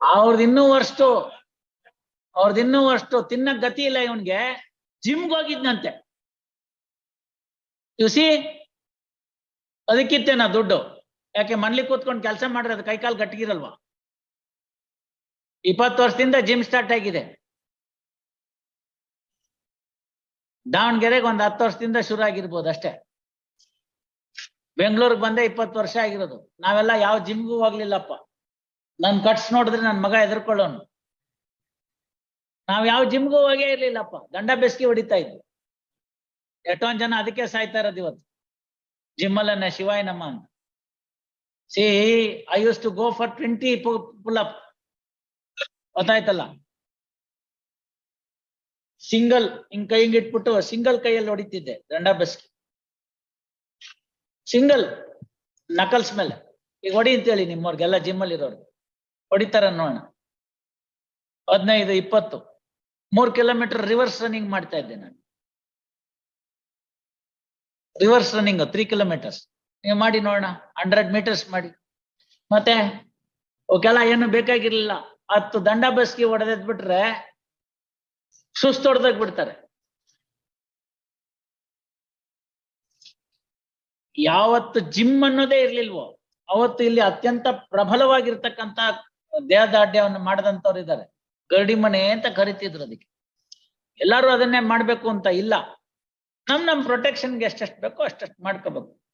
ಅವ್ರದ್ದು ಇನ್ನೂ ಅಷ್ಟು ಅವ್ರದ್ದು ಇನ್ನೂ ಅಷ್ಟು ತಿನ್ನಕ್ ಗತಿ ಇಲ್ಲ ಇವನ್ಗೆ. ಜಿಮ್ಗೆ ಹೋಗಿದ್ನಂತೆ. ಸಿ ಅದಕ್ಕಿತ್ತೇನ ದುಡ್ಡು. ಯಾಕೆ ಮನ್ಲಿ ಕೂತ್ಕೊಂಡು ಕೆಲಸ ಮಾಡ್ರೆ ಅದು ಕೈಕಾಲು ಗಟ್ಟಿಗಿರಲ್ವಾ? ಇಪ್ಪತ್ತು ವರ್ಷದಿಂದ ಜಿಮ್ ಸ್ಟಾರ್ಟ್ ಆಗಿದೆ. ದಾವಣಗೆರೆಗೆ ಒಂದ್ ಹತ್ತು ವರ್ಷದಿಂದ ಶುರು ಆಗಿರ್ಬೋದು ಅಷ್ಟೇ. ಬೆಂಗಳೂರಿಗೆ ಬಂದೆ ಇಪ್ಪತ್ತು ವರ್ಷ ಆಗಿರೋದು. ನಾವೆಲ್ಲ ಯಾವ ಜಿಮ್ಗೂ ಹೋಗ್ಲಿಲ್ಲಪ್ಪ. ನನ್ ಕಟ್ಸ್ ನೋಡಿದ್ರೆ ನನ್ ಮಗ ಎದುರ್ಕೊಳ್ಳೋನು ನಾವ್ ಯಾವ ಜಿಮ್ಗೂ ಹೋಗೇ ಇರ್ಲಿಲ್ಲಪ್ಪ. ಗಂಡ ಬೆಸ್ಕಿ ಹೊಡಿತಾ ಇದ್ವಿ ಎಷ್ಟೊಂದ್ ಜನ ಅದಕ್ಕೆ ಸಾಯ್ತಾ ಇರೋದು ಇವತ್ತು. ಜಿಮ್ ಅಲ್ಲೇ ಶಿವಾಯ ನಮ್ಮ ಅಂತ. See I used to go for twenty pull up ಗೊತ್ತಾಯ್ತಲ್ಲ? ಸಿಂಗಲ್, ಹಿಂಗ್ ಕೈ ಇಟ್ಬಿಟ್ಟು ಸಿಂಗಲ್ ಕೈಯಲ್ಲಿ ಹೊಡಿತಿದ್ದೆ ದಂಡ ಬೆಸ್ಕಿ. ಸಿಂಗಲ್, ನಕಲ್ಸ್ ಮೇಲೆ. ಈಗ ಹೊಡಿ ಅಂತೇಳಿ ನಿಮ್ಮವ್ರಿಗೆಲ್ಲ ಜಿಮ್ ಅಲ್ಲಿ ಇರೋರು ಹೊಡಿತಾರ ನೋಡೋಣ ಹದಿನೈದು, ಇಪ್ಪತ್ತು. ಮೂರ್ ಕಿಲೋಮೀಟರ್ ರಿವರ್ಸ್ ರನ್ನಿಂಗ್ ಮಾಡ್ತಾ ಇದ್ದೆ ನಾನು. ರಿವರ್ಸ್ ರನ್ನಿಂಗ್ ತ್ರೀ ಕಿಲೋಮೀಟರ್ಸ್ ನೀವು ಮಾಡಿ ನೋಡೋಣ ಹಂಡ್ರೆಡ್ ಮೀಟರ್ಸ್ ಮಾಡಿ. ಮತ್ತೆ ಅವಕ್ಕೆಲ್ಲ ಏನು ಬೇಕಾಗಿರ್ಲಿಲ್ಲ. ಹತ್ತು ದಂಡ ಬಸ್ಗೆ ಹೊಡೆದ್ ಬಿಟ್ರೆ ಸುಸ್ತು ಹೊಡೆದಾಗ ಬಿಡ್ತಾರೆ ಯಾವತ್ತು ಜಿಮ್ ಅನ್ನೋದೇ ಇರ್ಲಿಲ್ವೋ, ಅವತ್ತು ಇಲ್ಲಿ ಅತ್ಯಂತ ಪ್ರಬಲವಾಗಿರ್ತಕ್ಕಂತ ದೇಹದಾಢ್ಯವನ್ನು ಮಾಡದಂತವ್ರು ಇದ್ದಾರೆ. ಗರಡಿ ಮನೆ ಅಂತ ಕರಿತಿದ್ರು ಅದಕ್ಕೆ. ಎಲ್ಲಾರು ಅದನ್ನೇ ಮಾಡ್ಬೇಕು ಅಂತ ಇಲ್ಲ. ನಮ್ ನಮ್ ಪ್ರೊಟೆಕ್ಷನ್ಗೆ ಎಷ್ಟೆಷ್ಟು ಬೇಕೋ ಅಷ್ಟಷ್ಟು ಮಾಡ್ಕೋಬೇಕು.